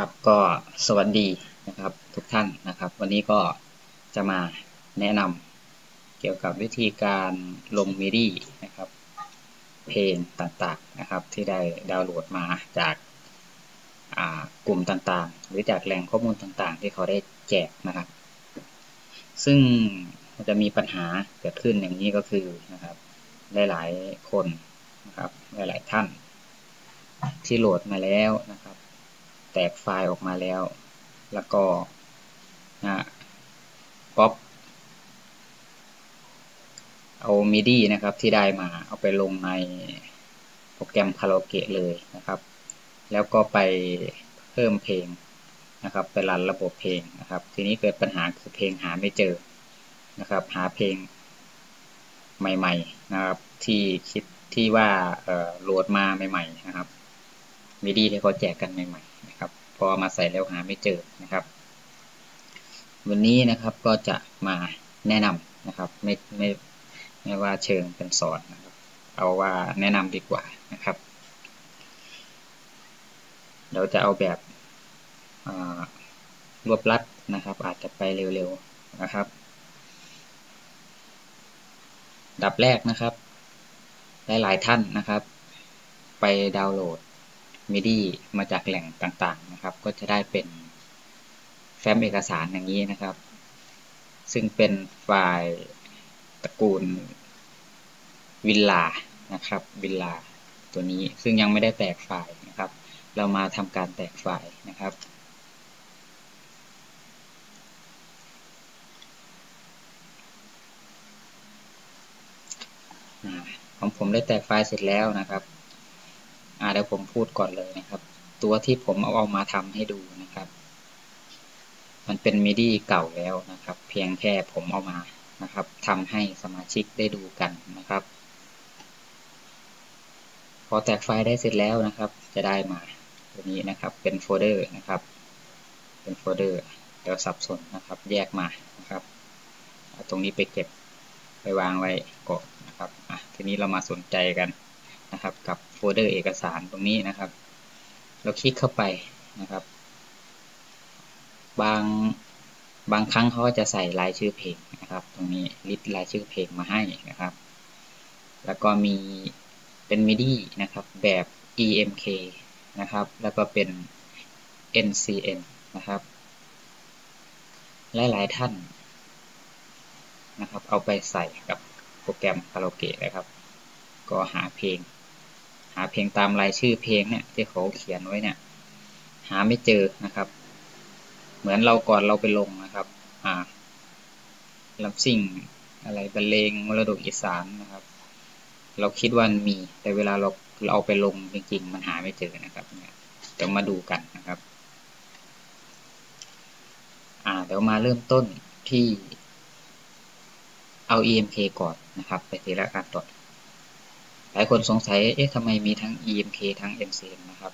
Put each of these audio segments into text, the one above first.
ครับก็สวัสดีนะครับทุกท่านนะครับ วันนี้ก็จะมาแนะนำเกี่ยวกับวิธีการลงมิดีนะครับเพลงต่างๆนะครับ ที่ได้ดาวน์โหลดมาจากกลุ่มต่างๆ หรือจากแหล่งข้อมูลต่างๆ ที่เขาได้แจกนะครับ ซึ่งจะมีปัญหาเกิดขึ้นอย่างนี้ก็คือนะครับหลายๆคนนะครับหลายๆท่านที่โหลดมาแล้วนะครับ แตกไฟล์ออกมาแล้ว แล้วก็นะก๊อปเอามิดีนะครับที่ได้มาเอาไปลงในโปรแกรมคาราโอเกะเลยนะครับ แล้วก็ไปเพิ่มเพลงนะครับไปรันระบบเพลงนะครับ ทีนี้เกิดปัญหาคือเพลงหาไม่เจอนะครับ หาเพลงใหม่ ๆนะครับ ที่คิดที่ว่าโหลดมาใหม่ ๆ นะครับมิดีที่เขาแจกกันใหม่ๆ พอมาใส่แล้วหาไม่เจอนะครับ วันนี้นะครับก็จะมาแนะนำนะครับไม่ไม่ไม่ว่าเชิงเป็นสอนนะครับ เอาว่าแนะนำดีกว่านะครับเราจะเอาแบบรวบลัดนะครับ อาจจะไปเร็วๆนะครับดับแรกนะครับ หลายๆท่านนะครับ ไปดาวน์โหลด MIDI มาจากแหล่งต่างๆนะครับ ก็จะได้เป็นแฟ้มเอกสารอย่างนี้นะครับ ซึ่งเป็นไฟล์ตระกูลวิลลานะครับวิลลาตัวนี้ซึ่งยังไม่ได้แตกไฟล์นะครับ เรามาทำการแตกไฟล์นะครับของผมได้แตกไฟล์เสร็จแล้วนะครับ อ่าเดี๋ยวผมพูดก่อนเลยนะครับ ตัวที่ผมเอาเอามาทำให้ดูนะครับ มันเป็นมิดีเก่าแล้วนะครับ เพียงแค่ผมเอามานะครับทำให้สมาชิกได้ดูกันนะครับ พอแตกไฟล์ได้เสร็จแล้วนะครับ จะได้มาตัวนี้นะครับเป็นโฟลเดอร์นะครับ เป็นโฟลเดอร์เดี๋ยวสับสนนะครับ แยกมานะครับตรงนี้ไปเก็บไปวางไว้ก่อนนะครับอะทีนี้เรามาสนใจกัน นะครับ กับโฟลเดอร์เอกสารตรงนี้นะครับ เราคลิกเข้าไปนะครับ บางบางครั้งเขาก็จะใส่รายชื่อเพลงนะครับ ตรงนี้ลิสต์รายชื่อเพลงมาให้นะครับ แล้วก็มีเป็น MIDI นะครับแบบ EMK นะครับ แล้วก็เป็น NCN นะครับ หลาย ๆ ท่านนะครับ เอาไปใส่กับโปรแกรมคาราโอเกะนะครับ ก็หาเพลง หาเพลงตามรายชื่อเพลงเนี่ยที่เขาเขียนไว้เนี่ย หาไม่เจอนะครับ เหมือนเราก่อนเราไปลงนะครับอ่าลำซิ่งอะไรบรรเลงมรดกอีสานนะครับ เราคิดว่ามี แต่เวลาเราเราเอาไปลงจริงๆ มันหาไม่เจอนะครับเนี่ยเดี๋ยวมาดูกันนะครับอ่าเดี๋ยวมาเริ่มต้นที่เอา EMK ก่อนนะครับ ไปทีละขั้นตอนห ลายคนสงสัย เอ๊ะทำไมมีทั้ง EMK ทั้ง MCN นะครับ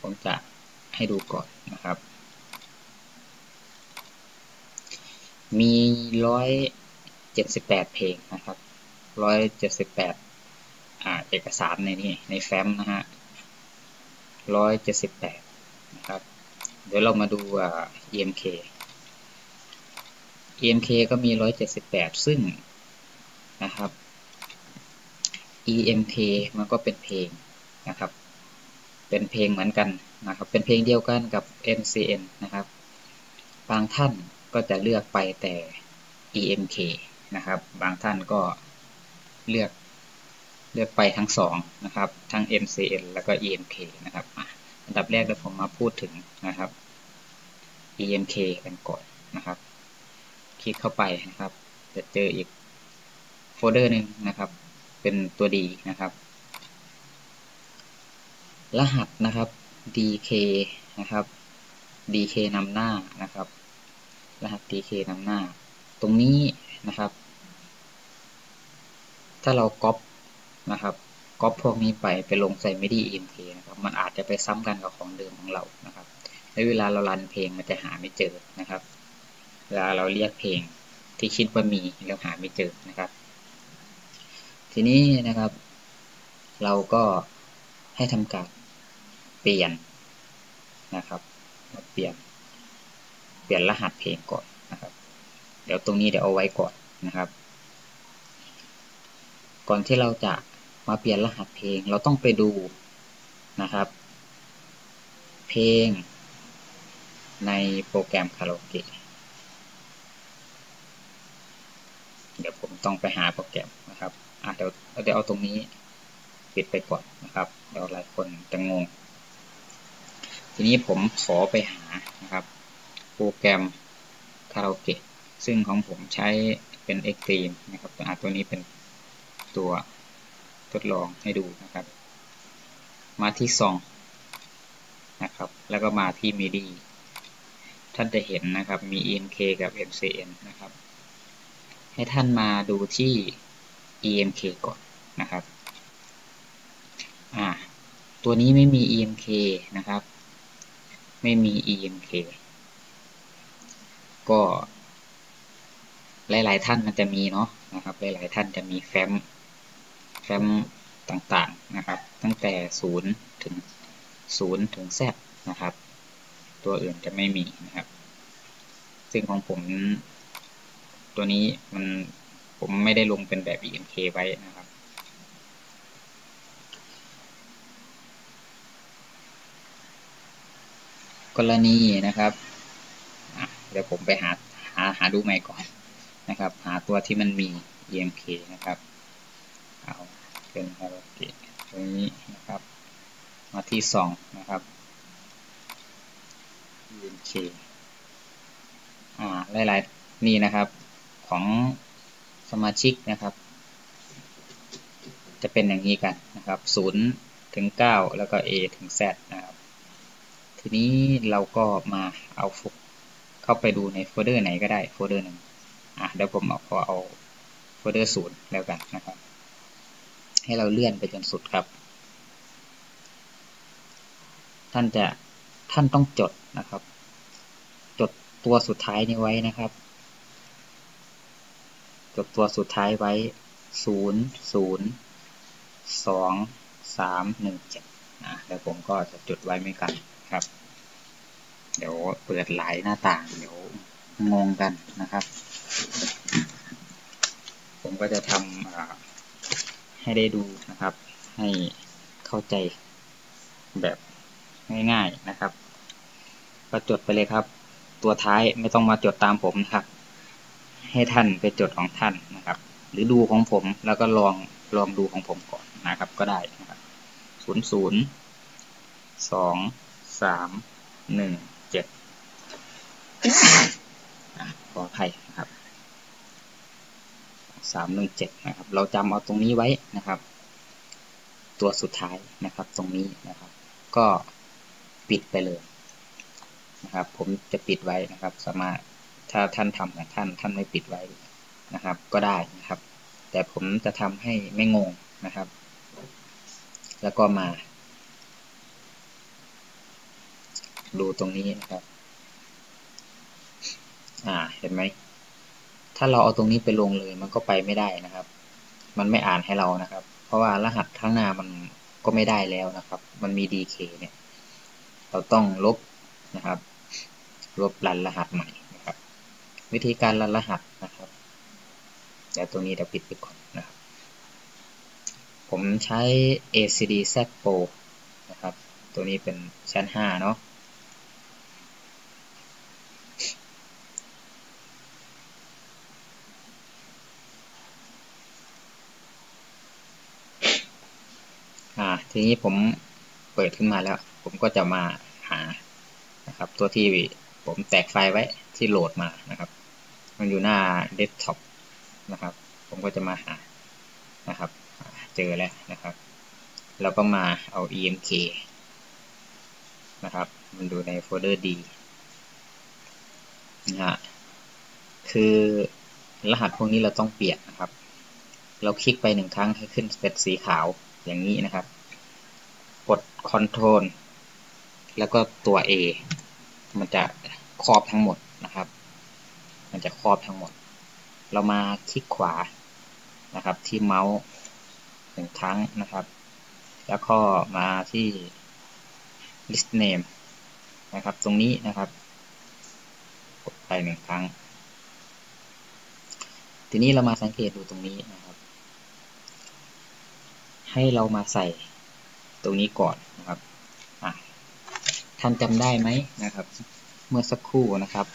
ผมจะให้ดูก่อนนะครับ มีร้อยเจ็ดสิบแปดเพลงนะครับร้อยเจ็ดสิบแปดเอกสารในนี้ในแฟ้มนะฮะร้อยเจ็ดสิบแปดนะครับ เดี๋ยวเรามาดู EMK EMK ก็มี 178 ซึ่งนะครับ EMK มันก็เป็นเพลงนะครับ เป็นเพลงเหมือนกันนะครับ เป็นเพลงเดียวกันกับ MCN นะครับ บางท่านก็จะเลือกไปแต่ EMK นะครับ บางท่านก็เลือกเลือกไปทั้งสองนะครับ ทั้ง MCN แล้วก็ EMK นะครับ อันดับแรกเดี๋ยวผมมาพูดถึงนะครับ EMK กันก่อนนะครับ คลิกเข้าไปนะครับ จะเจออีกโฟลเดอร์หนึ่งนะครับ เป็นตัวดีนะครับ รหัสนะครับ dk นะครับ dk นำหน้านะครับ รหัส dk นำหน้า ตรงนี้นะครับ ถ้าเราก๊อปนะครับก๊อปพวกนี้ไปไปลงใส่ MIDI EMK นะครับ มันอาจจะไปซ้ำกันกับของเดิมของเรานะครับในเวลาเรารันเพลงมันจะหาไม่เจอนะครับ เวลาเราเรียกเพลงที่คิดว่ามีแล้วหาไม่เจอนะครับ ทีนี้นะครับ เราก็ให้ทำการเปลี่ยนนะครับเปลี่ยน เปลี่ยนรหัสเพลงก่อนนะครับ เดี๋ยวตรงนี้เดี๋ยวเอาไว้ก่อนนะครับ ก่อนที่เราจะมาเปลี่ยนรหัสเพลงเราต้องไปดูนะครับ เพลงในโปรแกรมคาราโอเกะเดี๋ยวผม ต้องไปหาโปรแกรมนะครับอะเดี๋ยวเดี๋ยวเอาตรงนี้ปิดไปก่อนนะครับเดี๋ยวหลายคนจะงง ทีนี้ผมขอไปหานะครับ โปรแกรมคาราโอเกะซึ่งของผมใช้เป็น Extreme นะครับตัวนี้เป็นตัวทดลองให้ดูนะครับ มาที่ซองนะครับ แล้วก็มาที่ MIDI ท่านจะเห็นนะครับมี EMK กับ MCN นะครับ ให้ท่านมาดูที่ EMK ก่อนนะครับอ่าตัวนี้ไม่มี EMK นะครับ ไม่มี EMK ก็หลาย ๆ ท่านมันจะมีเนาะนะครับ หลาย ๆ ท่านจะมีแฟ้มแฟ้มต่าง ๆ นะครับ ตั้งแต่0ถึง0ถึง Z นะครับ ตัวอื่นจะไม่มีนะครับ ซึ่งของผม ตัวนี้มันผมไม่ได้ลงเป็นแบบ EMK ไว้นะครับ กรณีนะครับเดี๋ยวผมไปหาหาหาดูใหม่ก่อนนะครับ หาตัวที่มันมี EMK นะครับ เอาเป็นคาราโอเกะตรงนี้นะครับ มาที่สองนะครับ EMK อ่าหลายๆนี่นะครับ ของสมาชิกนะครับ จะเป็นอย่างนี้กันนะครับ0ถึง 9 แล้วก็ A ถึง Z นะครับ ทีนี้เราก็มาเอาเข้าไปดูในโฟลเดอร์ไหนก็ได้โฟลเดอร์หนึ่งอะเดี๋ยวผมเอาขอเอาโฟลเดอร์ศูนย์แล้วกันนะครับ ให้เราเลื่อนไปจนสุดครับ ท่านจะท่านต้องจดนะครับ จดตัวสุดท้ายนี้ไว้นะครับ จดตัวสุดท้ายไว้ศูนย์ศูนย์สองสามหนึ่งเจ็ดนะแล้วผมก็จะจดไว้ไม่กันครับ เดี๋ยวเปิดหลายหน้าต่าง เดี๋ยวงงกันนะครับ ผมก็จะทำให้ได้ดูนะครับ ให้เข้าใจแบบง่ายๆนะครับ ก็จดไปเลยครับ ตัวท้ายไม่ต้องมาจดตามผมนะครับ ให้ท่านไปจดของท่านนะครับ หรือดูของผมแล้วก็ลองลองดูของผมก่อนนะครับก็ได้นะครับศูนย์ศูนย์สองสามหนึ่งเจ็ดขออภัยนะครับสามหนึ่งเจ็ดนะครับ เราจำเอาตรงนี้ไว้นะครับ ตัวสุดท้ายนะครับตรงนี้นะครับ ก็ปิดไปเลยนะครับ ผมจะปิดไว้นะครับ สามารถ ถ้าท่านทำของท่านท่านไม่ปิดไว้นะครับ ก็ได้นะครับ แต่ผมจะทำให้ไม่งงนะครับ แล้วก็มา ดูตรงนี้นะครับ อ่าเห็นไหม ถ้าเราเอาตรงนี้ไปลงเลยมันก็ไปไม่ได้นะครับ มันไม่อ่านให้เรานะครับ เพราะว่ารหัสข้างหน้ามันก็ไม่ได้แล้วนะครับ มันมี dk เนี่ย เราต้องลบนะครับ ลบรันรหัสใหม่ วิธีการรันรหัสนะครับเดี๋ยวตรงนี้เดี๋ยวปิดไปก่อนนะครับ ผมใช้ ACD Z Pro นะครับ ตัวนี้เป็นชั้น 5 เนาะทีนี้ผมเปิดขึ้นมาแล้ว ผมก็จะมาหานะครับ ตัวที่ผมแตกไฟล์ไว้ที่โหลดมานะครับ มันอยู่หน้าเดสก์ท็อปนะครับ ผมก็จะมาหานะครับ เจอแล้วนะครับ แล้วก็มาเอา emk นะครับ มันดูในโฟลเดอร์ D นะฮะคือรหัสพวกนี้เราต้องเปลี่ยนนะครับ เราคลิกไปหนึ่งครั้งให้ขึ้นเป็นสีขาวอย่างนี้นะครับ กด Ctrl แล้วก็ตัว A มันจะครอบทั้งหมดนะครับ มันจะครอบทั้งหมด เรามาคลิกขวานะครับ ที่เมาส์หนึ่งครั้งนะครับ แล้วก็มาที่ list name นะครับ ตรงนี้นะครับ กดไปหนึ่งครั้ง ทีนี้เรามาสังเกตดูตรงนี้นะครับ ให้เรามาใส่ตรงนี้ก่อนนะครับท่านจำได้ไหมนะครับ เมื่อสักครู่นะครับ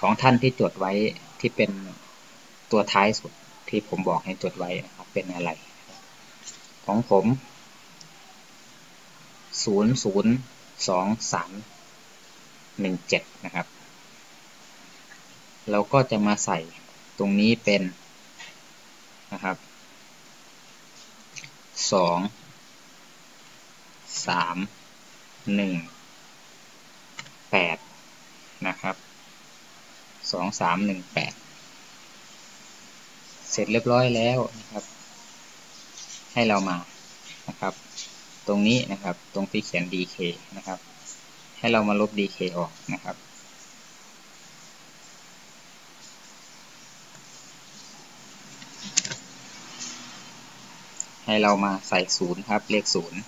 ของท่านที่จดไว้ที่เป็นตัวท้ายสุดที่ผมบอกให้จดไว้นะครับเป็นอะไร ของผมศูนย์ศูนย์สองสามหนึ่งเจ็ดนะครับ เราก็จะมาใส่ตรงนี้เป็นนะครับสองสามหนึ่งแปดนะครับ สองสามหนึ่งแปดเสร็จเรียบร้อยแล้วนะครับ ให้เรามานะครับ ตรงนี้นะครับตรงที่เขียน dk นะครับ ให้เรามาลบ dk ออกนะครับให้เรามาใส่ศูนย์ครับ เลขศูนย์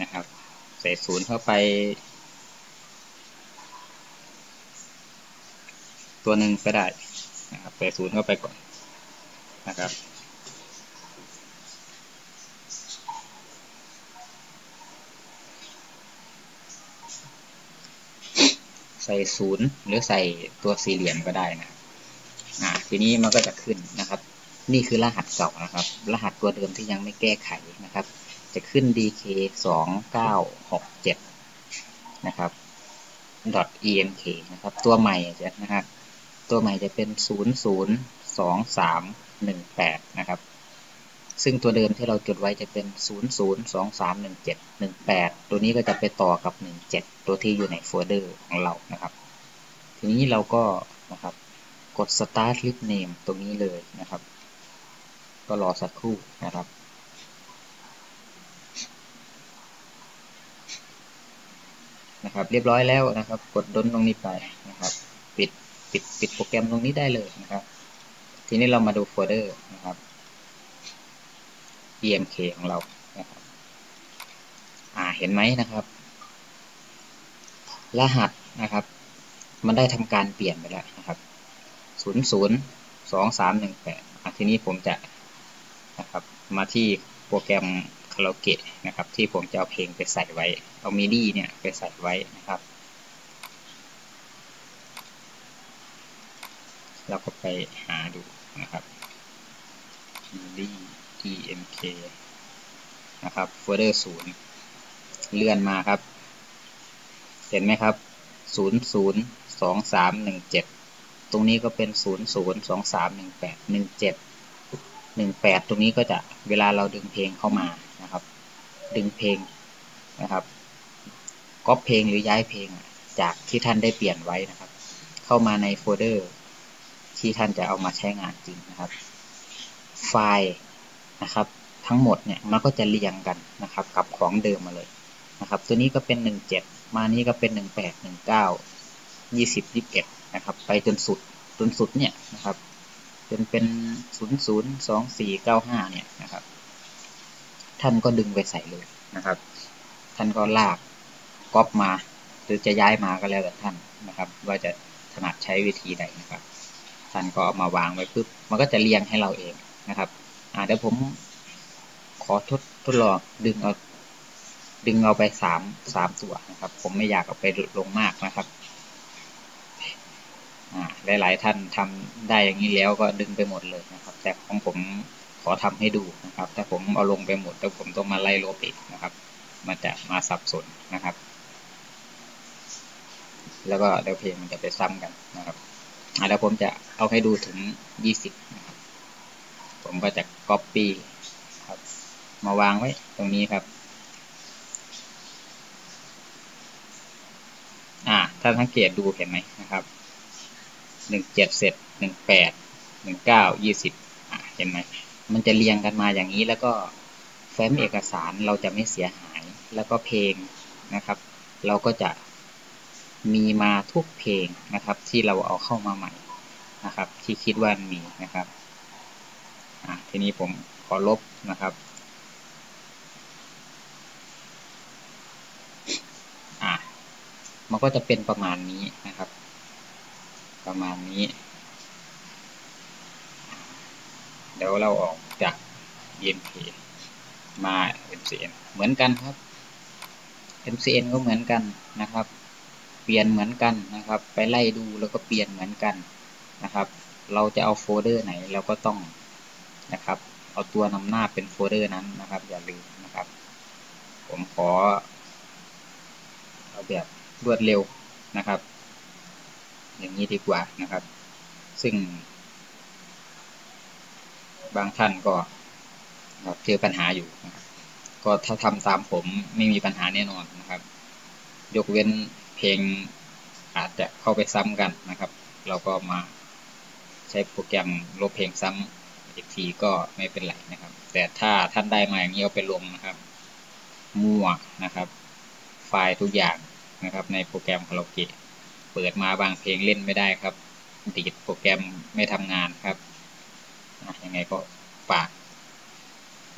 นะครับ ใส่ศูนย์เข้าไป ตัวหนึ่งก็ได้นะครับใส่ศูนย์เข้าไปก่อนนะครับ ใส่ศูนย์หรือใส่ตัวสี่เหลี่ยมก็ได้นะอ่าทีนี้มันก็จะขึ้นนะครับ นี่คือรหัสเก่านะครับ รหัสตัวเดิมที่ยังไม่แก้ไขนะครับ จะขึ้น dk สองเก้าหกเจ็ดนะครับ .enk นะครับ ตัวใหม่จะนะครับตัวใหม่จะเป็นศูนย์ศูนย์สองสามหนึ่งแปดนะครับ ซึ่งตัวเดิมที่เราจดไว้จะเป็นศูนย์ศูนย์สองสามหนึ่งเจ็ดหนึ่งแปดตัวนี้ก็จะไปต่อกับหนึ่งเจ็ดตัวที่อยู่ในโฟลเดอร์ของเรานะครับ ทีนี้เราก็นะครับกด start list name ตรงนี้เลยนะครับ ก็รอสักครู่นะครับ นะครับ เรียบร้อยแล้วนะครับ กดดนตรงนี้ไปนะครับ ปิดปิดปิดโปรแกรมตรงนี้ได้เลยนะครับ ทีนี้เรามาดูโฟลเดอร์นะครับ emk ของเรานะครับอ่าเห็นไหมนะครับ รหัสนะครับ มันได้ทำการเปลี่ยนไปแล้วนะครับศูนย์ศูนย์สองสามหนึ่งแปดทีนี้ผมจะนะครับมาที่โปรแกรม คาราโอเกะนะครับ ที่ผมจะเอาเพลงไปใส่ไว้ เอามิดี้เนี่ยไปใส่ไว้นะครับ เราก็ไปหาดูนะครับ MIDI EMK นะครับโฟลเดอร์ศูนย์เลื่อนมาครับ เห็นไหมครับศูนย์ศูนย์สองสามหนึ่งเจ็ดตรงนี้ก็เป็นศูนย์ศูนย์สองสามหนึ่งแปดหนึ่งเจ็ดหนึ่งแปดตรงนี้ก็จะเวลาเราดึงเพลงเข้ามา นะครับ ดึงเพลงนะครับก๊อปเพลงหรือย้ายเพลงจากที่ท่านได้เปลี่ยนไว้นะครับ เข้ามาในโฟลเดอร์ ที่ท่านจะเอามาใช้งานจริงนะครับ ไฟล์นะครับ ทั้งหมดเนี่ยมันก็จะเรียงกันนะครับ กับของเดิมมาเลยนะครับ ตัวนี้ก็เป็นหนึ่งเจ็ดมานี้ก็เป็นหนึ่งแปดหนึ่งเก้ายี่สิบยี่สิบเอ็ดนะครับ ไปจนสุดจนสุดเนี่ยนะครับจนเป็นศูนย์ศูนย์สองสี่เก้าห้าเนี่ยนะครับ ท่านก็ดึงไปใส่เลยนะครับ ท่านก็ลากก๊อปมา หรือจะย้ายมาก็แล้วแต่ท่านนะครับ ว่าจะถนัดใช้วิธีใดนะครับ ท่านก็เอามาวางไว้ปุ๊บมันก็จะเรียงให้เราเองนะครับอ่าเดี๋ยวผมขอทดทดลองดึงเอาดึงเอาไปสามสามตัวนะครับ ผมไม่อยากเอาไปลงมากนะครับหลาย ๆ ท่านทำได้อย่างนี้แล้วก็ดึงไปหมดเลยนะครับ แต่ของผม ขอทำให้ดูนะครับ ถ้าผมเอาลงไปหมดแล้วผมต้องมาไล่ลบอีกนะครับ มันจะมาสับสนนะครับแล้วก็เดี๋ยวเพลงมันจะไปซ้ำกันนะครับแล้วผมจะเอาให้ดูถึงยี่สิบนะครับ ผมก็จะ copy ครับ มาวางไว้ตรงนี้ครับ อ่า ถ้าสังเกตดูเห็นไหมนะครับหนึ่งเจ็ดเสร็จหนึ่งแปดหนึ่งเก้ายี่สิบเห็นไหม มันจะเรียงกันมาอย่างนี้ แล้วก็แฟ้มเอกสารเราจะไม่เสียหาย แล้วก็เพลงนะครับ เราก็จะมีมาทุกเพลงนะครับ ที่เราเอาเข้ามาใหม่นะครับ ที่คิดว่ามีนะครับทีนี้ผมขอลบนะครับอะมันก็จะเป็นประมาณนี้นะครับ ประมาณนี้ เดี๋ยวเราออกจาก EMP มา MCN เหมือนกันครับ MCN ก็เหมือนกันนะครับ เปลี่ยนเหมือนกันนะครับ ไปไล่ดูแล้วก็เปลี่ยนเหมือนกันนะครับ เราจะเอาโฟลเดอร์ไหนเราก็ต้องนะครับ เอาตัวนำหน้าเป็นโฟลเดอร์นั้นนะครับ อย่าลืมนะครับ ผมขอ เอาแบบรวดเร็วนะครับ อย่างนี้ดีกว่านะครับ ซึ่ง บางท่านก็เจอปัญหาอยู่ ก็ถ้าทำตามผมไม่มีปัญหาแน่นอนนะครับ ยกเว้นเพลงอาจจะเข้าไปซ้ำกันนะครับ เราก็มาใช้โปรแกรมลบเพลงซ้ำอีกทีก็ไม่เป็นไรนะครับ แต่ถ้าท่านได้มาอย่างนี้เอาไปลงนะครับ มั่วนะครับ ไฟล์ทุกอย่างนะครับในโปรแกรมคาราโอเกะเปิดมาบางเพลงเล่นไม่ได้ครับติดโปรแกรมไม่ทำงานครับ ยังไงก็ฝาก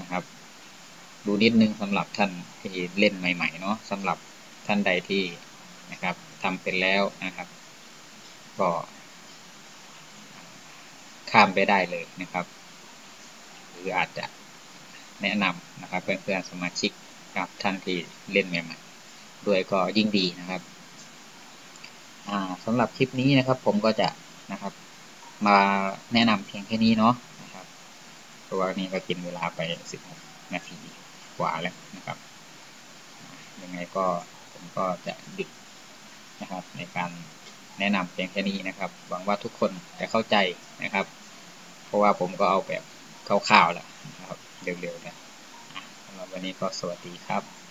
นะครับ ดูนิดนึงสำหรับท่านที่เล่นใหม่ๆเนาะสำหรับท่านใดที่นะครับทำเป็นแล้วนะครับ ก็ข้ามไปได้เลยนะครับ หรืออาจจะแนะนำนะครับเพื่อนๆสมาชิกกับท่านที่เล่นใหม่ๆด้วยก็ยิ่งดีนะครับสำหรับคลิปนี้นะครับผมก็จะนะครับ มาแนะนำเพียงแค่นี้เนาะ เพราะว่านี่ก็กินเวลาไปสิบนาทีกว่าแล้วนะครับ ยังไงก็ผมก็จะหยุดนะครับในการแนะนำเพียงแค่นี้นะครับ หวังว่าทุกคนจะเข้าใจนะครับ เพราะว่าผมก็เอาแบบคร่าวๆแล้วนะครับ เร็วๆนะสำหรับวันนี้ก็สวัสดีครับ